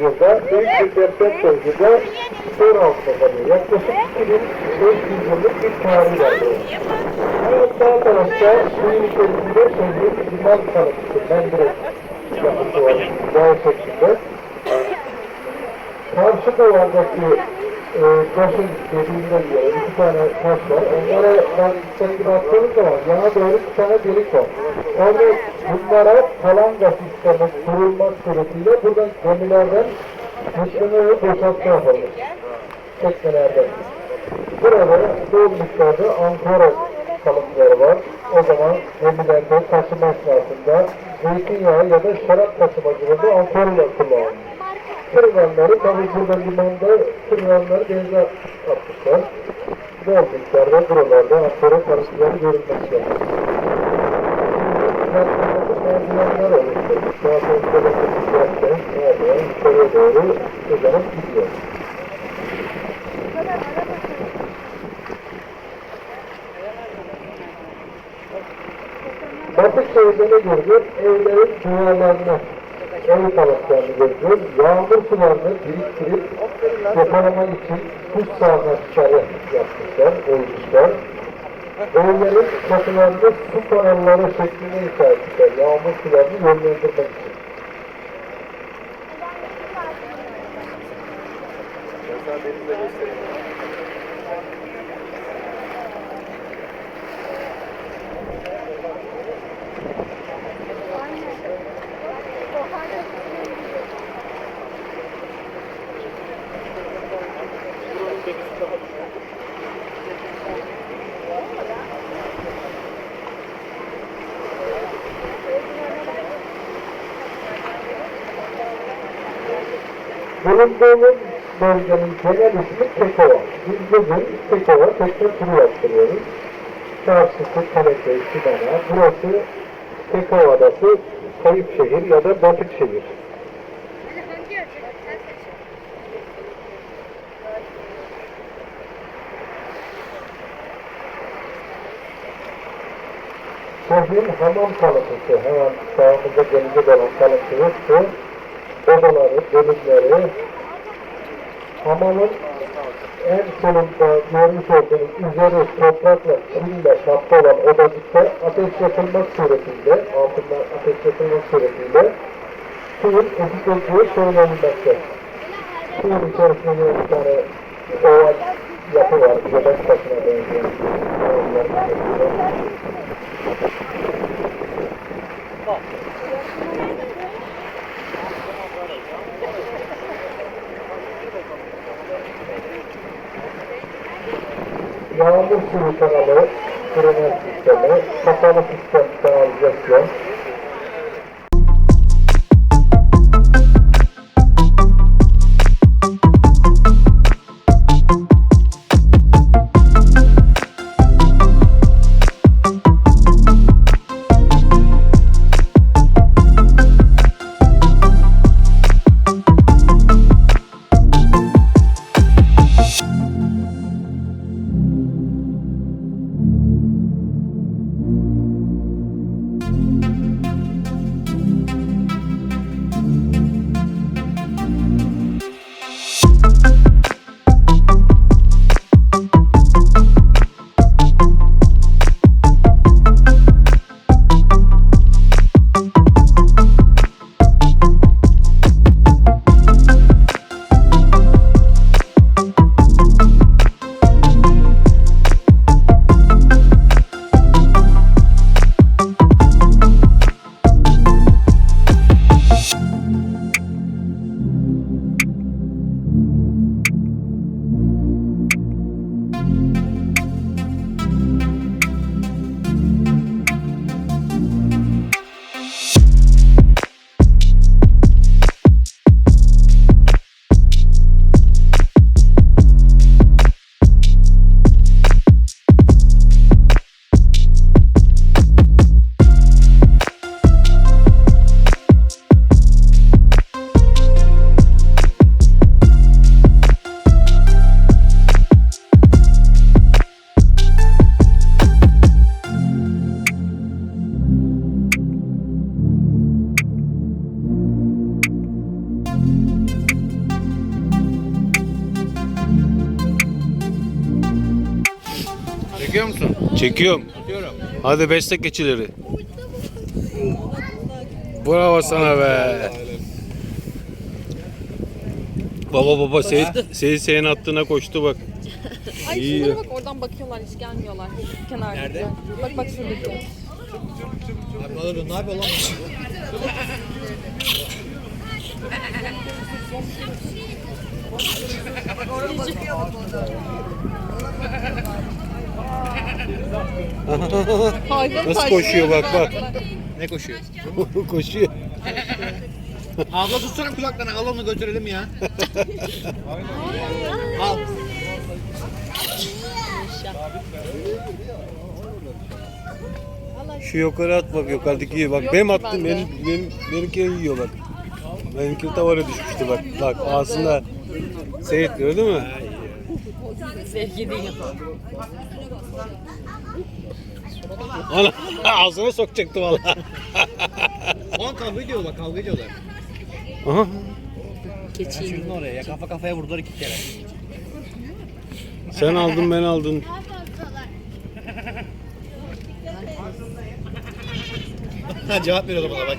16. yüzyılda büyük bir deprem sonucunda sur altında. Yaklaşık 2500 yıllık bir tarihi var. Evet sağ tarafta suyun içerisinde şehrin liman kalıntısı, mendirek yapısı var. Dağ şeklinde. Karşı duvardaki e, taşın dediğimde göre iki tane taş var. Onlara ben sen gibi attığım zaman yana doğru bir tane delik var. Orada bunlara palanga sistemi kurulmak suretiyle buradan gemilerden ve boşaltma yapılmış. Teknelerden. Burada bol miktarda ankara kalıntıları var. O zaman gemilerde taşıma esnasında zeytinyağı ya da şarap taşımacılığında ankoralar kullanılmış. Kırılanları tabi burada limanda kırılanları denize atmışlar. Bol miktarda buralarda ankara karışıkları görülmesi lazım. Merdivenler oluşturmuş. Daha sonra böyle bir yerde merdiven yukarıya doğru uzanıp gidiyor. Batık şehirde ne görüyor? Evlerin duvarlarını, ev görüyor. Yağmur sularını biriktirip depolama için kuş sağanakları yapmışlar, koymuşlar. Evlerin kapılarında su kanalları şeklinde inşa etmişler. Yağmur sularını yönlendirmek için. Bulunduğumuz bölgenin genel ismi Kekova. Biz bugün Kekova tekne turu yaptırıyoruz. Karşısı Kaleköy'ü, Sinan'a. Burası Kekova Adası, Kayıp şehir ya da Batık şehir. Şehrin hamam kalıntısı, hemen sağımızda gelecek olan kalıntımız bu. Odaları, bölümleri, hamamın en sonunda görmüş olduğunuz üzeri toprakla, çimle kaplı olan odacıkta ateş yakılmak suretiyle, altından ateş yakılmak suretiyle suyun ısıtıldığı söylenilmekte. Suyun içerisinde bir tane oval yapı var, göbek taşına benzeyen. Suyu kanalı, fırına sistemi, kapalı sistem kanalizasyon, Çekiyor musun? Çekiyorum. Çekiyorum. Hadi besle keçileri. Bravo sana be. Baba baba Seyit, Seyit senin attığına koştu bak. Ay İyi şunlara bak oradan bakıyorlar hiç gelmiyorlar. Kenarda. Nerede? Bak bak şuradaki. Abi ne yapıyor lan? Hayvan Nasıl koşuyor bak bak. Ne koşuyor? koşuyor. Abla tutsana kulaklarını al onu götürelim ya. al. Şu yukarı at bak yukarıdaki yiyor. Bak Yok benim attım benim, benim benimki yiyor bak. Benimki tavara düşmüştü bak. Bak ağzında Seyit gördün mü? Zevki değil. Ana ağzına sokacaktı valla. Lan kavga ediyorlar kavga ediyorlar. Aha. Keçiyim. Şunun oraya ya kafa kafaya vurdular iki kere. Sen aldın ben aldım. Ha cevap veriyorlar bana bak.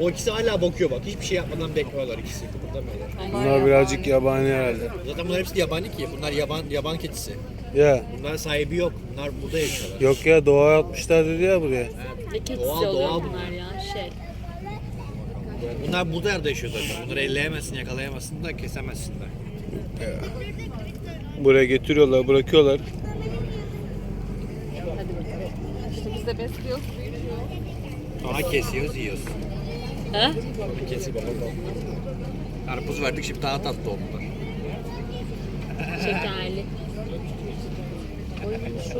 O ikisi hala bakıyor bak. Hiçbir şey yapmadan bekliyorlar ikisi. Kıpırdamıyorlar. Bunlar birazcık yabani herhalde. Zaten bunlar hepsi de yabani ki. Bunlar yaban yaban keçisi. Ya Bunlar sahibi yok. Bunlar burada yaşıyorlar. yok ya doğa atmışlar dedi ya buraya. Ne keçisi Doğal, oluyor doğal. bunlar ya. Şey. Bunlar burada yerde yaşıyor zaten. Bunları elleyemezsin, yakalayamazsın da kesemezsin de. Buraya getiriyorlar bırakıyorlar. Hadi bakalım. İşte biz de besliyoruz, büyütüyor. Aha kesiyoruz, yiyoruz. Ha? Kesiyor. Karpuz verdik şimdi daha tatlı oldu. Şekerli. Oy şu